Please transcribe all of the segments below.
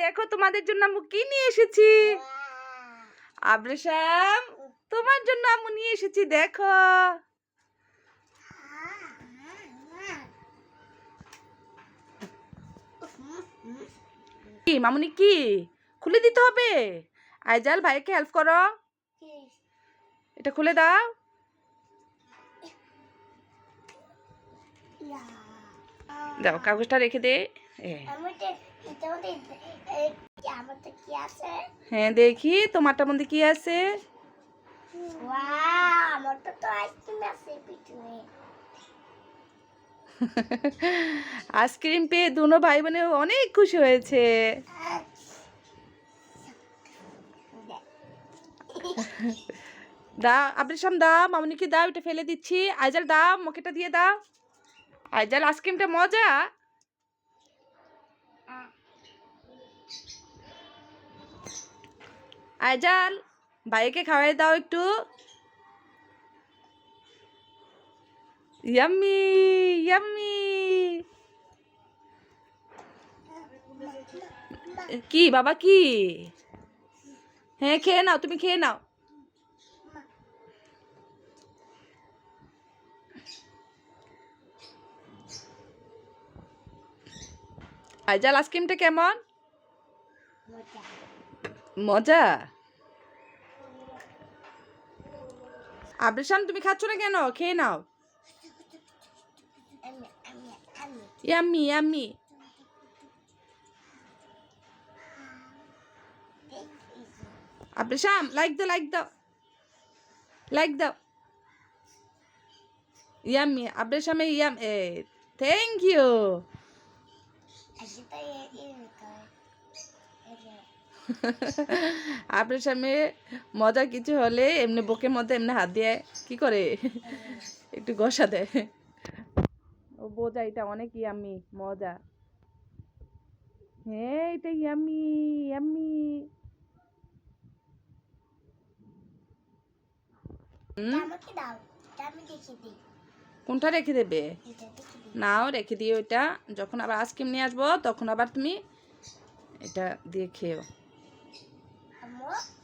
দেখো, তোমাদের জন্য আম্মু কি নিয়ে এসেছি? আবরেশাম তোমার জন্য আম্মু নিয়ে এসেছি, দেখো। কি, মামুনি কি? খুলে দিতে হবে? আইজাল, ভাইকে হেল্প করো। এটা খুলে দাও। দাও কাগজটা রেখে দে। হ্যাঁ দেখি তোমারটার মধ্যে কি আছে? আইসক্রিম পেয়ে দুনো ভাই বোনে অনেক খুশি হয়েছে। দাও আবরিশাম দাও মামুনিকে দাও এটা ফেলে দিচ্ছি। আইজাল দাও মকেটা দিয়ে দাও আইজাল আইসক্রিমটা মজা। আইজাল ভাইকে খাওয়াই দাও একটু। Yummy yummy. কি, বাবা কি? হ্যাঁ খেয়ে নাও, তুমি খেয়ে নাও। আইজাল আইসক্রিমটা কেমন? মজা। আবরিশান তুমি খাচ্ছ না কেন? খেয়ে নাও। Yummy yummy. আবরিশাম লাইক দাও লাইক দাও। লাইক দাও। ইয়াম্মি আবরিশামে ইয়াম এ থ্যাংক ইউ আজকে সামনে মজা কিছু হলে এমনি বুকের মধ্যে এমনি হাত দিয়ে কি করে? একটু ঘষা দেয়। ও বোঝা এটা অনেক ইয়াম্মি মজা। হ্যাঁ এটা দেখে দিই। কোনটা রেখে দেবে? নাও রেখে দিও এটা। যখন আবার আইসক্রিম নিয়ে আসব তখন আবার তুমি এটা দিয়ে আম্মু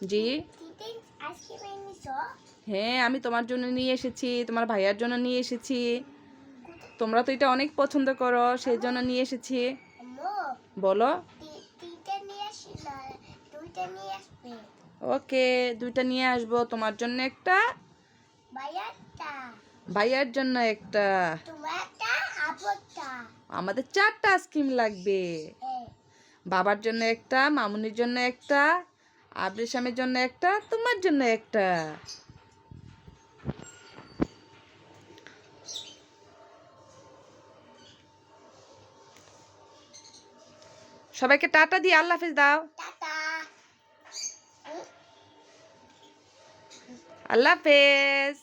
জি। হ্যাঁ আমি তোমার জন্য নিয়ে এসেছি তোমার ভাইয়ার জন্য নিয়ে এসেছি। তোমরা তো এটা অনেক পছন্দ করো সেই জন্য নিয়ে এসেছি। বলো। ওকে দুইটা নিয়ে আসব। তোমার জন্য একটা ভাইয়ার জন্য একটা। আমাদের চারটা আইসক্রিম লাগবে। হ্যাঁ। বাবার জন্য একটা মামুনির জন্য একটা আবরিশামের জন্য একটা তোমার জন্য একটা। সবাইকে টাটা দিয়ে আল্লাহ হাফিজ দাও। আল্লাহ হাফেজ।